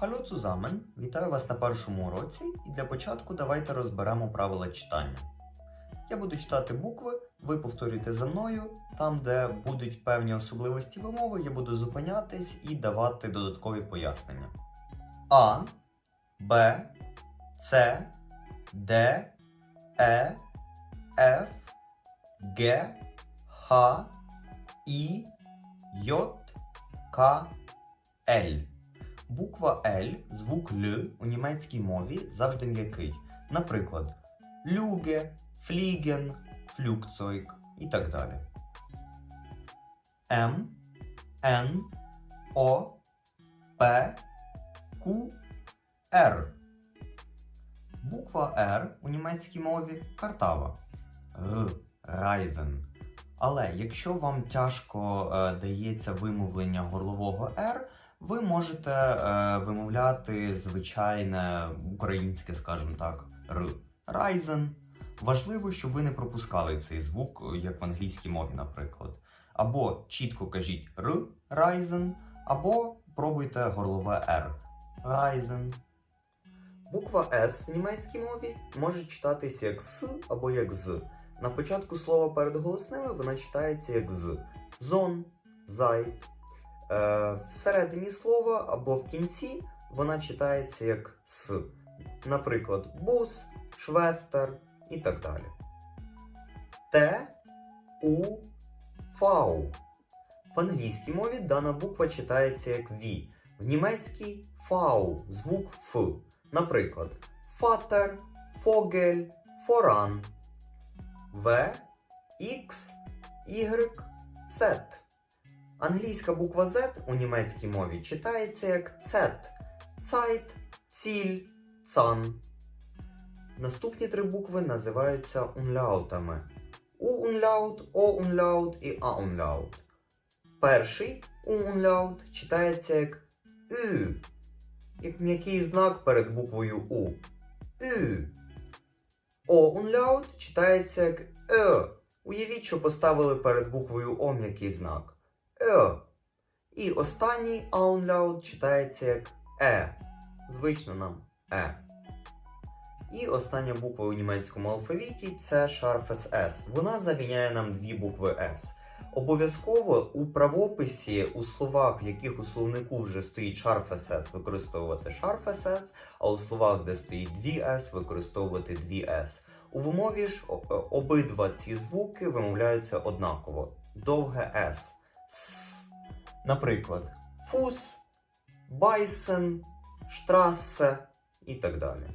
Hallo zusammen! Вітаю вас на першому уроці, і для початку давайте розберемо правила читання. Я буду читати букви, ви повторюєте за мною. Там, де будуть певні особливості вимови, я буду зупинятись і давати додаткові пояснення. А, Б, С, Д, Е, Ф, Г, Х, І, J, К, Л. Буква L, звук Л у німецькій мові завжди м'який. Наприклад, люге, фліген, флюкцойк і так далі. М, Н, О, П, Q, Р. Буква R у німецькій мові картава. Р, Райзен. Але якщо вам тяжко е, дається вимовлення горлового R, ви можете е, вимовляти звичайне українське, скажімо так, Р. Ryzen. Важливо, щоб ви не пропускали цей звук, як в англійській мові, наприклад. Або чітко кажіть Р Ryzen, або пробуйте горлове R. Ryzen. Буква S в німецькій мові може читатися як С або як З. На початку слова перед голосними вона читається як з. Зон, зайт. Е, всередині слова або в кінці вона читається як с. Наприклад, бус, швестер і так далі. Т, У, Фау. В англійській мові дана буква читається як V. В німецькій фау, звук Ф. Наприклад, фатер, фогель, форан. В, X, Y, Z. Англійська буква Z у німецькій мові читається як Z. Zeit, ціль, цан. Наступні три букви називаються умляутами. У-умляут, О-умляут і А-умляут. Перший У-умляут читається як Ü, як м'який знак перед буквою У. Ü. О-умляут читається як Е. Уявіть, що поставили перед буквою О м'який знак. Е. І останній аунляут читається як Е. Звично нам Е. І остання буква у німецькому алфавіті це шарфес С. Вона заміняє нам дві букви С. Обов'язково у правописі у словах, в яких у словнику вже стоїть шарфес С, використовувати шарфес С, а у словах, де стоїть дві С, використовувати дві С. У вимові ж обидва ці звуки вимовляються однаково. Довге. С. Наприклад, фус, байсен, штрассе і так далі.